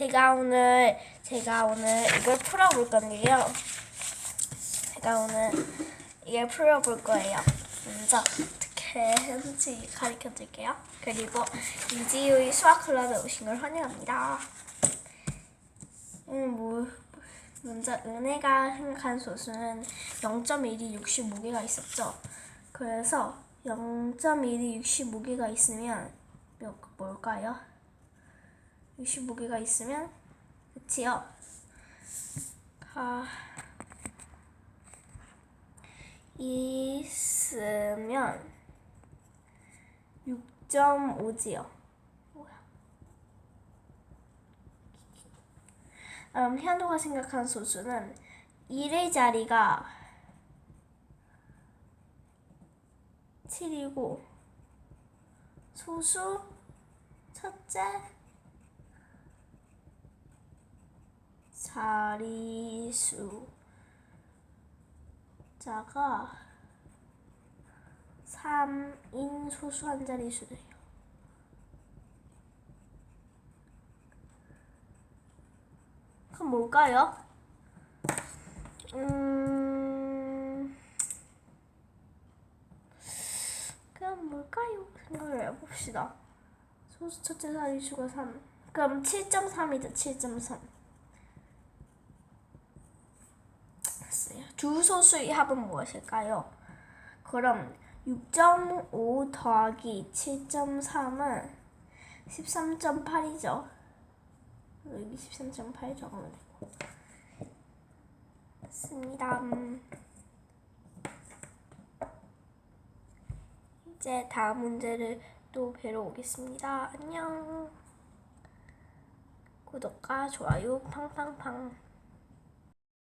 제가 오늘 제가 오늘 이걸 풀어볼 건데요. 제가 오늘 이걸 풀어볼 거예요. 먼저 어떻게 했는지 가르쳐 드릴게요. 그리고 이지우의 수학 클럽에 오신 걸 환영합니다. 음, 뭐, 먼저 은혜가 생각한 소수는 0.1이 65개가 있었죠. 그래서 0.1이 65개가 있으면 몇 뭘까요? 65개가 있으면 그치요? 아, 있으면 6.5지요. 뭐야? 음, 현도가 생각한 소수는 1의 자리가 7이고 소수 첫째 자리수 자가 3인 소수 한 자리수래요. 그럼 뭘까요? 음, 그럼 뭘까요? 생각을 해봅시다. 소수 첫째 자리수가 3. 그럼 7.3이죠, 7.3. 됐어요. 두 소수의 합은 무엇일까요? 그럼 6.5 더하기 7.3은 13.8이죠. 여기 13.8 적으면 되고. 됐습니다. 음. 이제 다음 문제를 또 뵈러 오겠습니다. 안녕. 구독과 좋아요 팡팡팡.